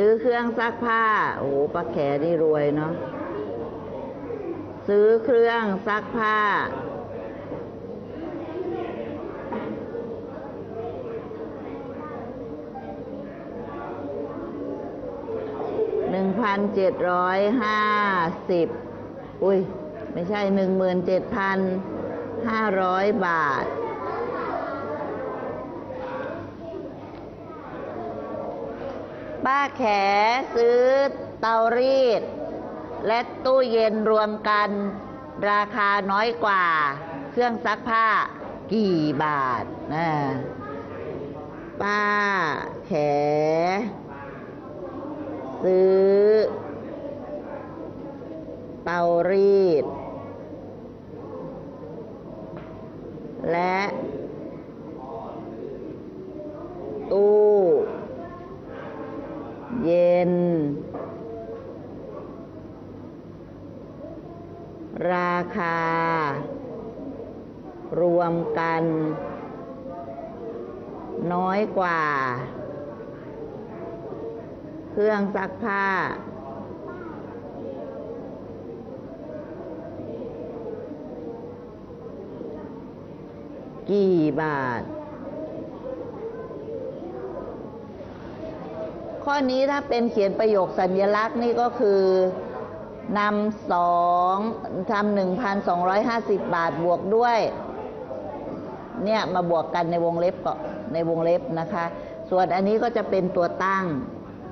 ซื้อเครื่องซักผ้า โอ้โหป้าแขนี่รวยเนาะ ซื้อเครื่องซักผ้า หนึ่งพันเจ็ดร้อยห้าสิบ อุ้ย ไม่ใช่หนึ่งหมื่นเจ็ดพันห้าร้อยบาท ป้าแขซื้อเตารีด และตู้เย็นรวมกัน ราคาน้อยกว่า เครื่องซักผ้ากี่บาทนะป้าแข ซื้อ เตารีด และตู้ เย็น ราคา รวมกัน น้อยกว่า เครื่องซักผ้า กี่บาท ข้อนี้ถ้าเป็นเขียนประโยคสัญลักษณ์นี่ก็คือนำสองทำหนึ่งพันสองร้อยห้าสิบบาทบวกด้วย เนี่ยมาบวกกันในวงเล็บก็ในวงเล็บนะคะ ส่วนอันนี้ก็จะเป็นตัวตั้ง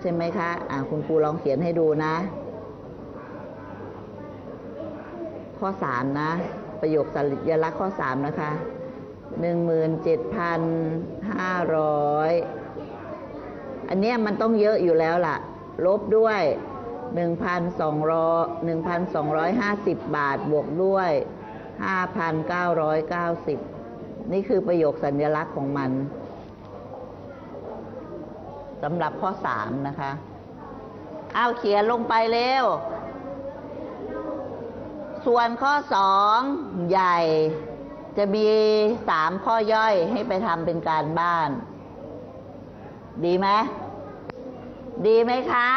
ใช่ไหมคะ อ่าคุณครูลองเขียนให้ดูนะ ข้อสามนะ ประโยคสัญลักษณ์ข้อสามนะคะหนึ่งหมื่นเจ็ดพันห้าร้อย อันเนี้ยมันต้องเยอะอยู่แล้วล่ะ ลบด้วยหนึ่งพันสองร้อยหนึ่งพันสองร้อยห้าสิบบาทบวกด้วยห้าพันเก้าร้อยเก้าสิบนี่คือประโยคสัญลักษณ์ของมันสำหรับข้อสามนะคะ เอาเขียนลงไปเร็ว ส่วนข้อสองใหญ่จะมีสามข้อย่อยให้ไปทำเป็นการบ้าน ดีไหมดีไหมคะ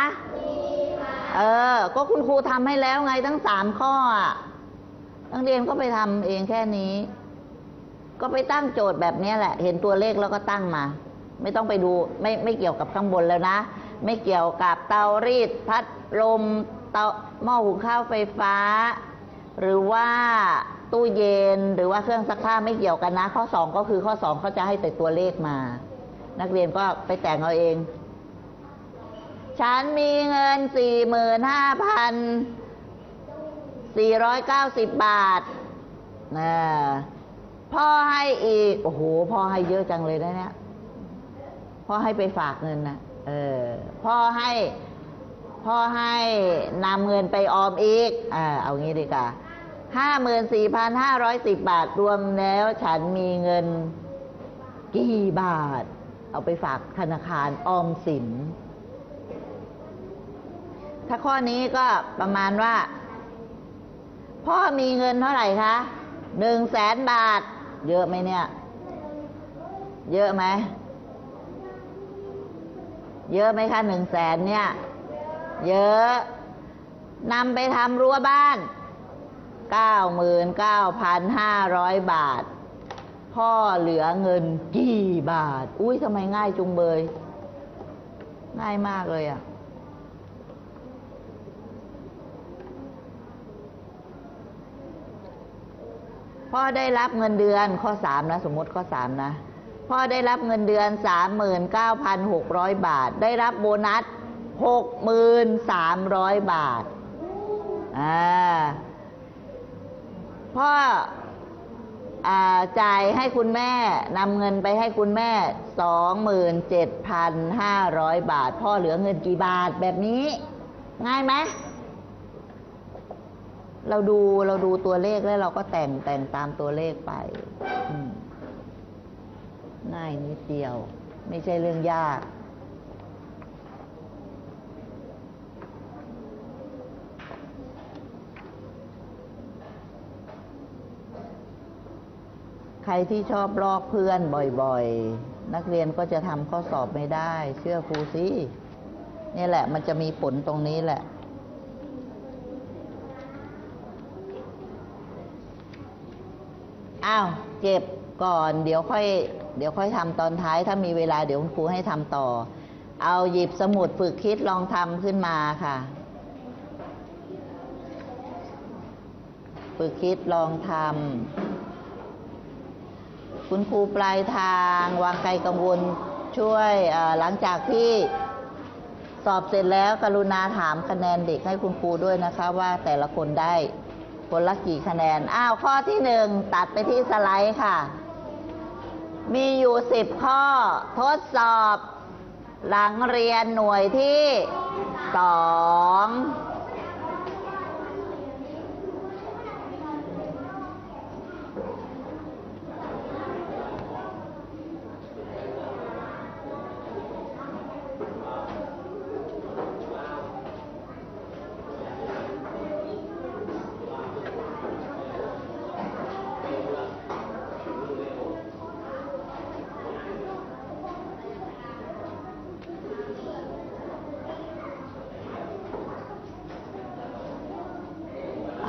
เออ ก็คุณครูทำให้แล้วไงตั้งสามข้ออะนักเรียนก็ไปทำเองแค่นี้ ก็ไปตั้งโจทย์แบบนี้แหละ เห็นตัวเลขแล้วก็ตั้งมา ไม่ต้องไปดูไม่ไม่เกี่ยวกับข้างบนแล้วนะ ไม่เกี่ยวกับเตารีดพัดลมเตาหม้อหุงข้าวไฟฟ้า หรือว่าตู้เย็นหรือว่าเครื่องซักผ้าไม่เกี่ยวกันนะ ข้อสองก็คือข้อสองเขาจะให้แต่ตัวเลขมา นักเรียนก็ไปแต่งเอาเอง ฉันมีเงินสี่หมื่นห้าพันสี่ร้อยเก้าสิบบาทนะพ่อให้อีก โอ้โห พ่อให้เยอะจังเลยนะเนี่ย พ่อให้ไปฝากเงินนะเออ พ่อให้ พ่อให้นำเงินไปออมอีก อ่า เอางี้ดีกว่าห้าหมื่นสี่พันห้าร้อยสิบบาทรวมแล้ว ฉันมีเงินกี่บาท เอาไปฝากธนาคารออมสิน ถ้าข้อนี้ก็ประมาณว่า พ่อมีเงินเท่าไหร่คะหนึ่งแสนบาท เยอะไหมเนี่ย เยอะไหม เยอะไหมคะหนึ่งแสนเนี่ย เยอะนำไปทำรั้วบ้านเก้าหมื่นเก้าพันห้าร้อยบาท พ่อเหลือเงินกี่บาท อุ้ยทำไมง่ายจุงเบย ง่ายมากเลยอะ่ะ พ่อได้รับเงินเดือนข้อสามนะ สมมติข้อสามนะ พ่อได้รับเงินเดือนสามหมื่นเก้าพันหกร้อยบาท ได้รับโบนัสหกหมื่นสามร้อยบาท อ่า พ่อ จ่ายให้คุณแม่นำเงินไปให้คุณแม่สองหมื่นเจ็ดพันห้าร้อยบาท พ่อเหลือเงินกี่บาทแบบนี้ ง่ายไหมเราดูเราดูตัวเลขแล้วเราก็แต่งแต่งตามตัวเลขไปง่ายนิดเดียว ไม่ใช่เรื่องยาก ใครที่ชอบลอกเพื่อนบ่อยๆ นักเรียนก็จะทำข้อสอบไม่ได้ เชื่อครูสินี่แหละ มันจะมีผลตรงนี้แหละ อ้าวเก็บก่อน เดี๋ยวค่อย เดี๋ยวค่อยทำตอนท้าย ถ้ามีเวลาเดี๋ยวคุณครูให้ทำต่อ เอาหยิบสมุดฝึกคิดลองทำขึ้นมาค่ะ ฝึกคิดลองทำ คุณครูปลายทางวางไกลกังวลช่วยหลังจากที่สอบเสร็จแล้วกรุณาถามคะแนนเด็กให้คุณครูด้วยนะคะว่าแต่ละคนได้คนละกี่คะแนน อ้าวข้อที่หนึ่งตัดไปที่สไลด์ค่ะ มีอยู่สิบข้อทดสอบ หลังเรียนหน่วยที่สอง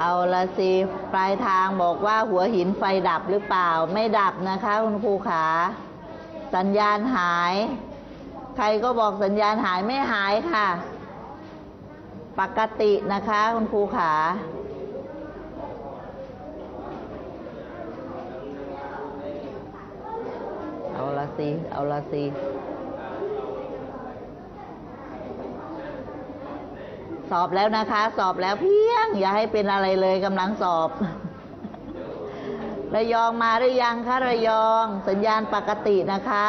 เอาละสิปลายทางบอกว่าหัวหินไฟดับหรือเปล่า ไม่ดับนะคะคุณครูขาสัญญาณหาย ใครก็บอกสัญญาณหายไม่หายค่ะ ปกตินะคะคุณครูขาเอาละสิเอาละสิ สอบแล้วนะคะ สอบแล้วเพียง อย่าให้เป็นอะไรเลยกำลังสอบ ระยองมาหรือยังคะระยอง สัญญาณปกตินะคะ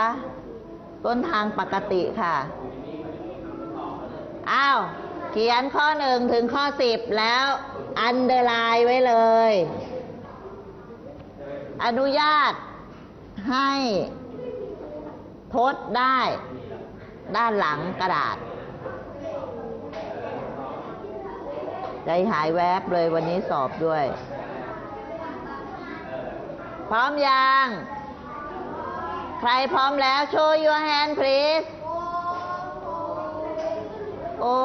ต้นทางปกติค่ะอ้าวเขียนข้อหนึ่งถึงข้อสิบแล้วอันเดอร์ไลน์ไว้เลย อนุญาตให้ทดได้ด้านหลังกระดาษ ใจหายแวบเลยวันนี้สอบด้วย พร้อมยัง ใครพร้อมแล้ว show your hand please โอ้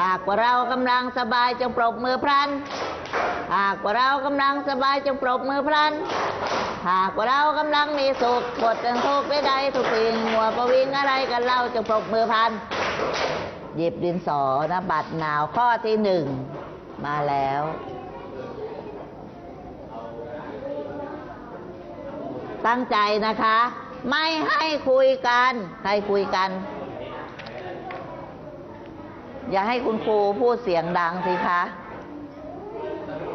หากว่าเรากำลังสบายจงปรบมือพลัน หากว่าเรากำลังสบายจงปรบมือพลัน หากว่าเรากำลังมีสุขปวดจนทุกข์ใดๆทุกสิ่งหัวประวิงอะไรกันเล่าจงปรบมือพลัน หยิบดินสอนะบัตรหนาวข้อที่หนึ่งมาแล้ว ตั้งใจนะคะ ไม่ให้คุยกัน ใครคุยกัน อย่าให้คุณครูพูดเสียงดังสิคะ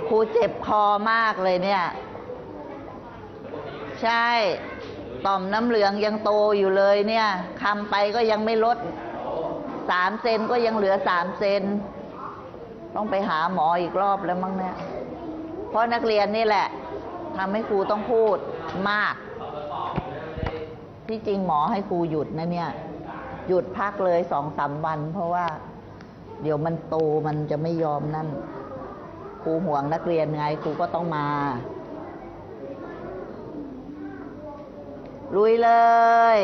ครูเจ็บคอมากเลยเนี่ย ใช่ ต่อมน้ำเหลืองยังโตอยู่เลยเนี่ยคำไปก็ยังไม่ลด สามเซนก็ยังเหลือสามเซน ต้องไปหาหมออีกรอบแล้วมั้งเนี่ย เพราะนักเรียนนี่แหละทำให้ครูต้องพูดมาก ที่จริงหมอให้ครูหยุดนะเนี่ย หยุดพักเลยสองสามวัน เพราะว่า เดี๋ยวมันโตมันจะไม่ยอมนั่น ครูห่วงนักเรียนไงครูก็ต้องมาลุยเลย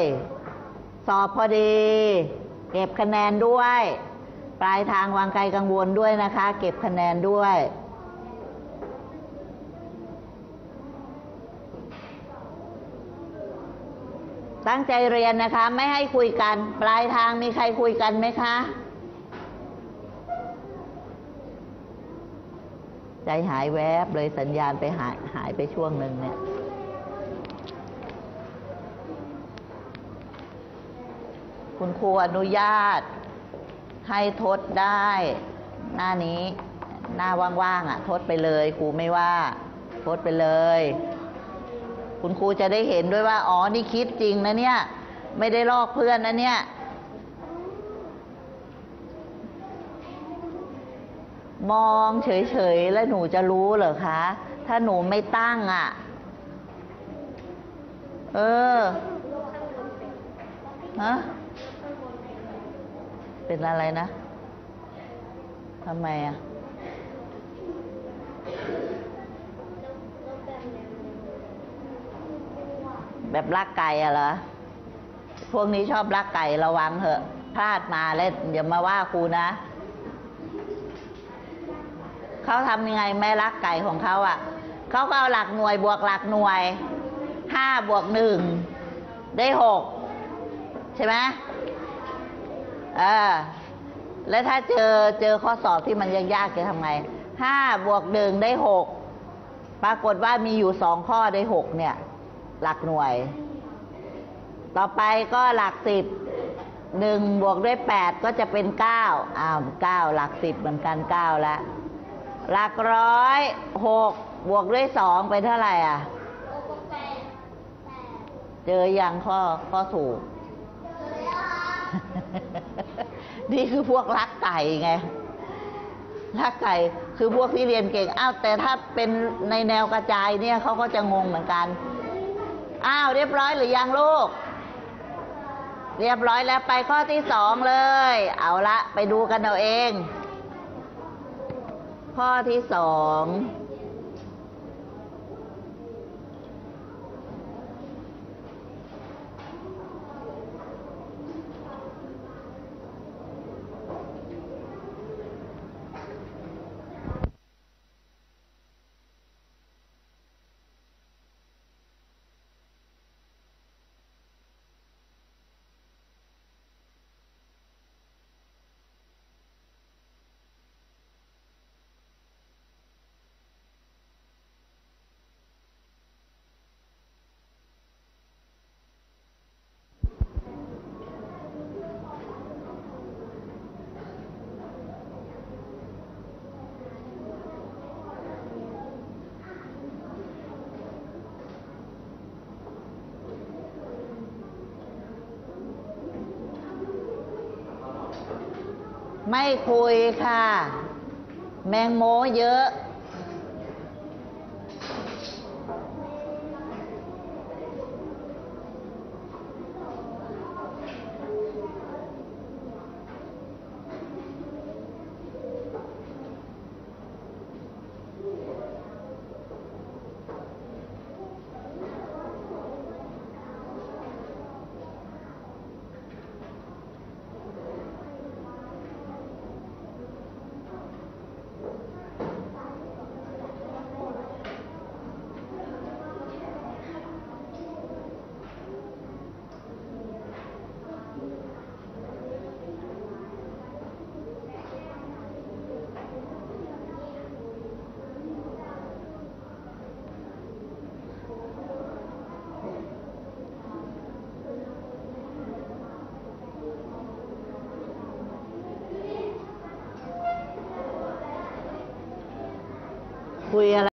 สอบพอดี เก็บคะแนนด้วย ปลายทางวางไกลกังวลด้วยนะคะ เก็บคะแนนด้วยตั้งใจเรียนนะคะ ไม่ให้คุยกัน ปลายทางมีใครคุยกันไหมคะ ใจหายแวบเลยสัญญาณไปหายหายไปช่วงหนึ่งเนี่ย คุณครูอนุญาต ให้ทดได้ หน้านี้ หน้าว่างๆอะ ทดไปเลยครูไม่ว่า ทดไปเลย คุณครูจะได้เห็นด้วยว่า อ๋อ นี่คิดจริงนะเนี่ย ไม่ได้ลอกเพื่อนนะเนี่ยมองเฉยๆ แล้วหนูจะรู้เหรอคะ ถ้าหนูไม่ตั้งอะ เออ ฮะ เป็นอะไรนะทำไมอะแบบลักไก่อะเหรอ พวกนี้ชอบลักไก่ระวังเถอะ พลาดมาแล้วอย่ามาว่าครูนะ เขาทำยังไงแม่รักไก่ของเขาอะ่ะ เขาก็เอาหลักหน่วยบวกหลักหน่วย ห้าบวกหนึ่งได้หกใช่ไหม ออแล้วถ้าเจอเจอข้อสอบที่มันยากๆจะทำไงห้าบวกหนึ่งได้หกปรากฏว่ามีอยู่สองข้อได้หกเนี่ย หลักหน่วย ต่อไปก็หลักสิบหนึ่งบวกด้วยแปดก็จะเป็นเก้าอ้าวเก้าหลักสิบเหมือนกันเก้าแล้วหลักร้อยหกบวกด้วยสองเป็นเท่าไหร่อะเจอยังข้อข้อถูก นี่คือพวกรักไก่ไงรักไก่คือพวกที่เรียนเก่งอ้าวแต่ถ้าเป็นในแนวกระจายเนี่ยเขาก็จะงงเหมือนกันอ้าวเรียบร้อยหรือยังลูก เรียบร้อยแล้วไปข้อที่สองเลย เอาละไปดูกันเอาเอง ข้อที่สอง ไม่คุยค่ะ แมงโมเยอะ คุยอะไร